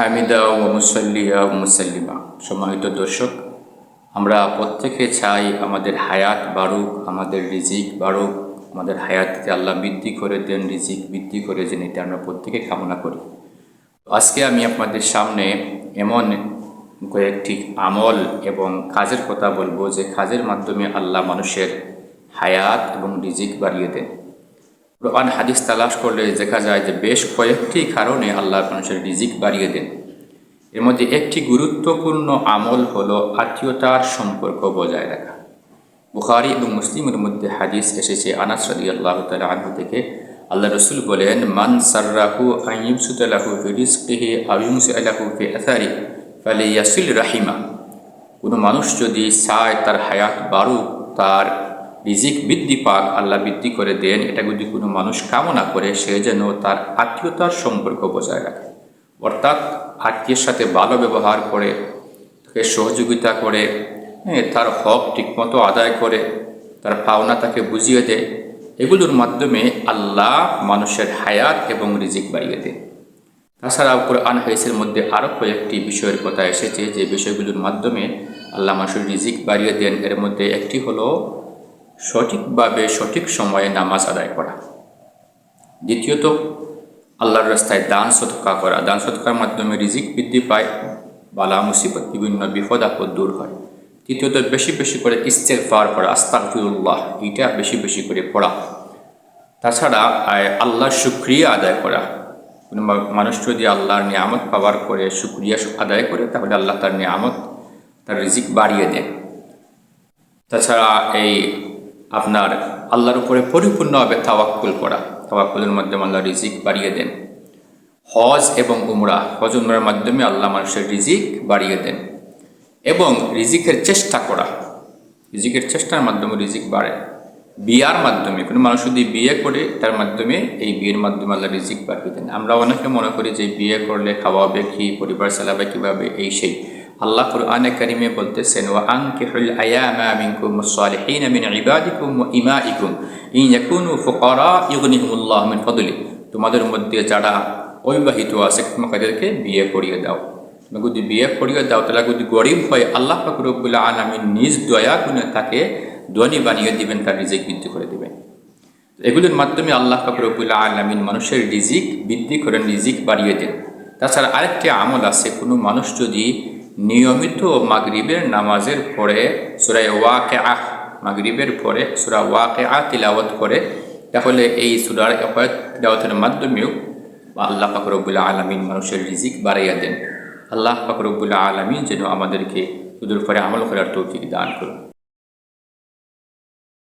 হামিদা ও মুসল্লিয়া ও মুসল্লিমা। সম্মানিত দর্শক, আমরা প্রত্যেকে চাই আমাদের হায়াত বাড়ুক, আমাদের রিজিক বাড়ুক, আমাদের হায়াতকে আল্লাহ বৃদ্ধি করে দেন, রিজিক বৃদ্ধি করে যেন এটা আমরা প্রত্যেকে কামনা করি। আজকে আমি আপনাদের সামনে এমন কয়েকটি আমল এবং কাজের কথা বলব, যে কাজের মাধ্যমে আল্লাহ মানুষের হায়াত এবং রিজিক বাড়িয়ে দেন। কোরআন হাদিস তালাশ করলে দেখা যায় যে বেশ কয়েকটি কারণে আল্লাহ মানুষের রিজিক বাড়িয়ে দেন। এর মধ্যে একটি গুরুত্বপূর্ণ আমল হলো আত্মীয়তার সম্পর্ক বজায় রাখা। বুখারি এবং মুসলিমের মধ্যে হাদিস এসেছে, আনাস রাদি আল্লাহ তালা আনহু থেকে। আল্লাহ রসুল বলেন, মান সার্রাহু আইমসুতালাহু ফি রিজকিহি আইমসু আলাহু ফি আথারি ফালে ইয়াসিল রাহিমা। কোনো মানুষ যদি চায় তার হায়াত বাড়ুক, তার রিজিক বৃদ্ধি পাক, আল্লাহ বৃদ্ধি করে দেন, এটা যদি কোনো মানুষ কামনা করে, সে যেন তার আত্মীয়তার সম্পর্ক বজায় রাখে। অর্থাৎ আত্মীয়ের সাথে ভালো ব্যবহার করে, তাকে সহযোগিতা করে তার হক ঠিকমতো আদায় করে, তার পাওনা তাকে বুঝিয়ে দেয়, এগুলোর মাধ্যমে আল্লাহ মানুষের হায়াত এবং রিজিক বাড়িয়ে দেয়। তাছাড়া কোরআন হাইসের মধ্যে আরও কয়েকটি বিষয়ের কথা এসেছে, যে বিষয়গুলোর মাধ্যমে আল্লাহ মানুষের রিজিক বাড়িয়ে দেন। এর মধ্যে একটি হলো সঠিকভাবে সঠিক সময়ে নামাজ আদায় করা। দ্বিতীয়ত আল্লাহর রাস্তায় দান সৎকা করা। দান সৎকার মাধ্যমে রিজিক বৃদ্ধি পায়, বালা মুসিবত, বিভিন্ন বিপদ আপদ দূর হয়। তৃতীয়ত, বেশি বেশি করে ইস্তেফার করা আস্তাকফিরুল্লাহ এইটা বেশি বেশি করে পড়া। তাছাড়া আল্লাহর শুক্রিয়া আদায় করা। কোনো মানুষ যদি আল্লাহর নিয়ামত পাওয়ার করে, শুক্রিয়া আদায় করে, তাহলে আল্লাহ তার নিয়ামত, তার রিজিক বাড়িয়ে দেন তাছাড়া, এই আপনার আল্লাহর উপরে পরিপূর্ণভাবে তাওয়াক্কুল করা। তাওয়াক্কুলের মাধ্যমে আল্লাহ রিজিক বাড়িয়ে দেন। হজ এবং উমরা, হজ উমরার মাধ্যমে আল্লাহ মানুষের রিজিক বাড়িয়ে দেন এবং রিজিকের চেষ্টা করা। রিজিকের চেষ্টার মাধ্যমে রিজিক বাড়ে। বিয়ার মাধ্যমে, কোনো মানুষ যদি বিয়ে করে, তার মাধ্যমে এই বিয়ের মাধ্যমে আল্লাহ রিজিক বাড়িয়ে দেন। আমরা অনেকে মনে করি যে বিয়ে করলে খাওয়াবে, কি পরিবার চালাবে, কীভাবে, এই সেই। আল্লাহ কুরআনে কারিমে বলতেছেন ওয়া আনকিহুল আয়ামা মিনকুম সালিহিন মিন ইবাদিকুম ওয়া ইমাইকুম ইন ইয়াকুনু ফুকারা ইগনিহুমুল্লাহ মিন ফাদলি তোমাদের মধ্যে যারা অবিবাহিত আছে, তোমাদেরকে বিয়ে করিয়ে দাও। যদি বিয়ে করিয়ে দাও, তাহলে যদি গরিব হয়, আল্লাহ ফাকরুবুল্লাহ আলমিন নিজ দয়া গুণে তাকে ধনী বানিয়ে দিবেন, তার রিজিক বৃদ্ধি করে দিবেন। এগুলোর মাধ্যমে আল্লাহ ফাকরুবুল্লাহ আলমিন মানুষের রিজিক বৃদ্ধি করেন রিজিক বাড়িয়ে দেন। তাছাড়া আরেকটি আমল আছে, কোনো মানুষ যদি নিয়মিত মাগরিবের নামাজের পরে সুরাই ওয়াকে আহ মাগরিবের পরে সুরা ওয়াকে আহ তিলাওয়াত করে, তাহলে এই সুরার তিলাওয়াতের মাধ্যমেও আল্লাহ ফাকরবুল্লাহ আলমিন মানুষের রিজিক বাড়াইয়া দেন। আল্লাহ ফাকরবুল্লাহ আলমিন যেন আমাদেরকে সুদূর পরে আমল করার তৌফিক দান করুন।